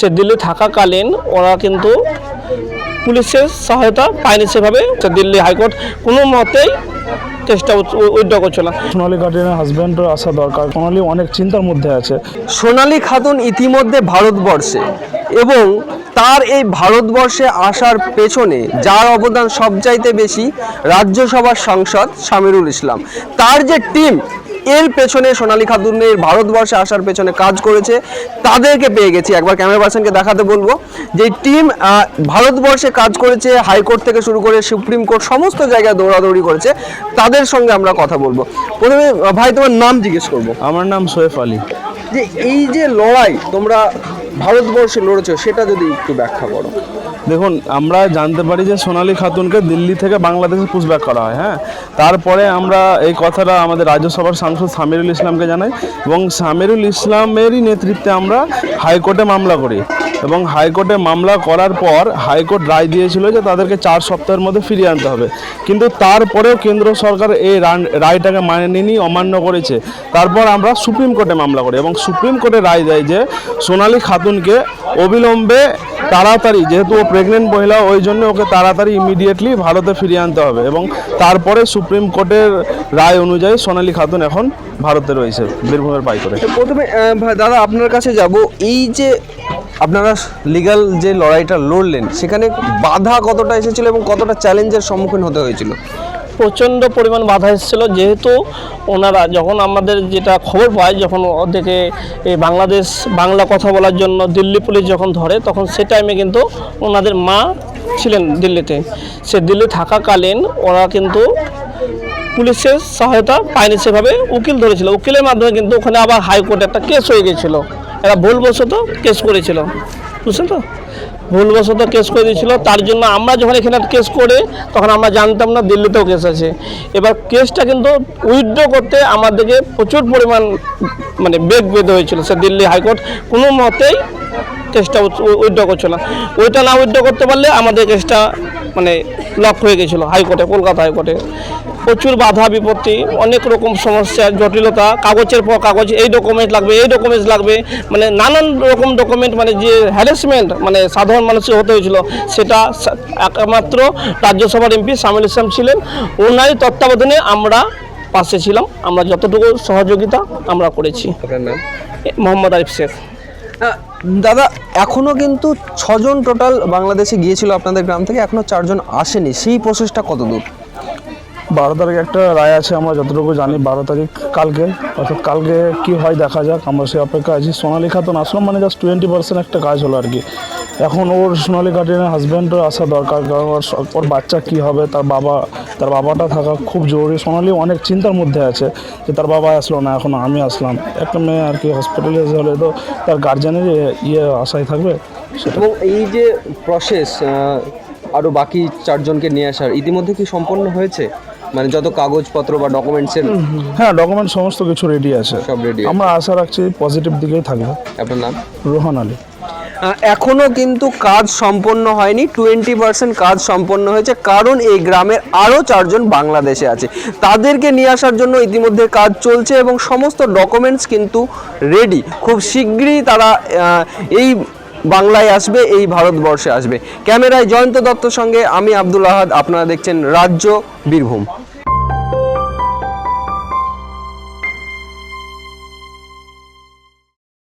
সে দিল্লি থাকাকালীন ওরা কিন্তু পুলিশের সহায়তা পায়নি সেভাবে। দিল্লি হাইকোর্ট কোনো মতেই কেসটা উইথড্র করছে না। সোনালী গার্ডেনের হাজব্যান্ডও আসা দরকার। সোনালী অনেক চিন্তার মধ্যে আছে। সোনালী খাতুন ইতিমধ্যে ভারতবর্ষে এবং তার এই ভারতবর্ষে আসার পেছনে যার অবদান সবচাইতে বেশি রাজ্যসভার সাংসদ সামিরুল ইসলাম। তার যে টিম এর পেছনে সোনালী খাতুনের ভারতবর্ষে আসার পেছনে কাজ করেছে তাদেরকে পেয়ে গেছি। একবার ক্যামেরা পার্সনকে দেখাতে বলব যে টিম ভারতবর্ষে কাজ করেছে হাইকোর্ট থেকে শুরু করে সুপ্রিম কোর্ট সমস্ত জায়গায় দৌড়াদৌড়ি করেছে তাদের সঙ্গে আমরা কথা বলব। প্রথমে ভাই তোমার নাম জিজ্ঞেস করব। আমার নাম সোয়েফ আলী। যে এই যে লড়াই তোমরা ভারতবর্ষে লড়েছো, সেটা যদি একটু ব্যাখ্যা করো। দেখুন, আমরা জানতে পারি যে সোনালী খাতুনকে দিল্লি থেকে বাংলাদেশে পুষব্যাক করা হয় হ্যাঁ? তারপরে আমরা এই কথাটা আমাদের রাজ্যসভার সাংসদ সামিরুল ইসলামকে জানাই, এবং সামিরুল ইসলামেরই নেতৃত্বে আমরা হাইকোর্টে মামলা করি, এবং হাইকোর্টে মামলা করার পর হাইকোর্ট রায় দিয়েছিল যে তাদেরকে চার সপ্তাহের মধ্যে ফিরিয়ে আনতে হবে। কিন্তু তারপরেও কেন্দ্র সরকার এই রায়টাকে মানেনি, অমান্য করেছে। তারপর আমরা সুপ্রিম কোর্টে মামলা করি, এবং সুপ্রিম কোর্টে রায় দেয় যে সোনালী খাতুনকে অবিলম্বে তাড়াতাড়ি, যেহেতু ও প্রেগনেন্ট মহিলা, ওই জন্য ওকে তাড়াতাড়ি ইমিডিয়েটলি ভারতে ফিরিয়ে আনতে হবে এবং তারপরে সুপ্রিম কোর্টের রায় অনুযায়ী সোনালী খাতুন এখন ভারতে রয়েছে, বীরভূমের পাই করে প্রথমে দাদা, আপনার কাছে যাব। এই যে আপনারা লিগাল যে লড়াইটা লড়লেন, সেখানে বাধা কতটা এসেছিল এবং কতটা চ্যালেঞ্জের সম্মুখীন হতে হয়েছিল? প্রচণ্ড পরিমাণ বাধা এসেছিল। যেহেতু ওনারা যখন আমাদের যেটা খবর পায়, যখন ওদেরকে এই বাংলাদেশ, বাংলা কথা বলার জন্য দিল্লি পুলিশ যখন ধরে, তখন সে টাইমে কিন্তু ওনাদের মা ছিলেন দিল্লিতে। সে দিল্লি থাকাকালীন ওরা কিন্তু পুলিশের সহায়তা পায়নি সেভাবে উকিল ধরেছিল। উকিলের মাধ্যমে কিন্তু ওখানে আবার হাইকোর্টে একটা কেস হয়ে গেছিল। এরা ভুলবশত কেস করেছিল। বুঝছেন তো? ভুলবশত কেস করে দিয়েছিল। তার জন্য আমরা যখন এখানে কেস করে, তখন আমরা জানতাম না দিল্লিতেও কেস আছে। এবার কেসটা কিন্তু উইথড্র করতে আমাদেরকে প্রচুর পরিমাণ মানে বেগ বেঁধে হয়েছিল। সে দিল্লি হাইকোর্ট কোনো মতেই কেসটা উইথড্র করছিল না। ওইটা না উইথড্র করতে পারলে আমাদের কেসটা মানে লক হয়ে গেছিল হাইকোর্টে, কলকাতা হাইকোর্টে। প্রচুর বাধা বিপত্তি অনেক রকম সমস্যা জটিলতা কাগজের পর কাগজ এই ডকুমেন্ট লাগবে এই ডকুমেন্টস লাগবে মানে নানান রকম ডকুমেন্ট মানে যে হ্যারাসমেন্ট মানে সাধারণ মানুষের হতে হয়েছিল সেটা একমাত্র রাজ্যসভার এমপি সামিল ইসলাম ছিলেন। ওনারই তত্ত্বাবধানে আমরা পাশে ছিলাম আমরা যতটুকু সহযোগিতা আমরা করেছি। মোহাম্মদ আরিফ শেখ। দাদা এখনও কিন্তু ছজন টোটাল বাংলাদেশে গিয়েছিল আপনাদের গ্রাম থেকে এখনও চারজন আসেনি সেই প্রসেসটা কত দূর বারো তারিখ একটা রায় আছে, আমরা যতটুকু জানি বারো তারিখ কালকে। অর্থাৎ কালকে কি হয় দেখা যাক, আমরা সে অপেক্ষা আছি। সোনালী খাতুন আসলাম মানে জাস্ট টোয়েন্টি পার্সেন্ট একটা কাজ হলো আর কি। এখন ওর সোনালী গার্ডেনের হাজব্যান্ডও আসা দরকার, কারণ ওর ওর বাচ্চা কি হবে, তার বাবা, তার বাবাটা থাকা খুব জরুরি। সোনালী অনেক চিন্তার মধ্যে আছে যে তার বাবা আসলো না, এখন আমি আসলাম। একটা মেয়ে আর কি হসপিটালে হলে তো তার গার্জেনের ইয়ে আশায় থাকবে। এবং এই যে প্রসেস আরও বাকি চারজনকে নিয়ে আসার, ইতিমধ্যে কি সম্পন্ন হয়েছে? মানে যত কাগজপত্র বা ডকুমেন্টসের হ্যাঁ ডকুমেন্ট সমস্ত কিছু রেডি আছে। সব রেডি আমরা আশা রাখছি পজিটিভ দিকেই থাকবে। আপনার নাম? রোহান আলী। এখনও কিন্তু কাজ সম্পন্ন হয়নি টোয়েন্টি পার্সেন্ট কাজ সম্পন্ন হয়েছে কারণ এই গ্রামের আরও চারজন বাংলাদেশে আছে। তাদেরকে নিয়ে আসার জন্য ইতিমধ্যে কাজ চলছে এবং সমস্ত ডকুমেন্টস কিন্তু রেডি খুব শীঘ্রই তারা এই বাংলায় আসবে, এই ভারতবর্ষে আসবে। ক্যামেরায় জয়ন্ত দত্তর সঙ্গে আমি আব্দুল আহাদ, আপনারা দেখছেন রাজ্য বীরভূম।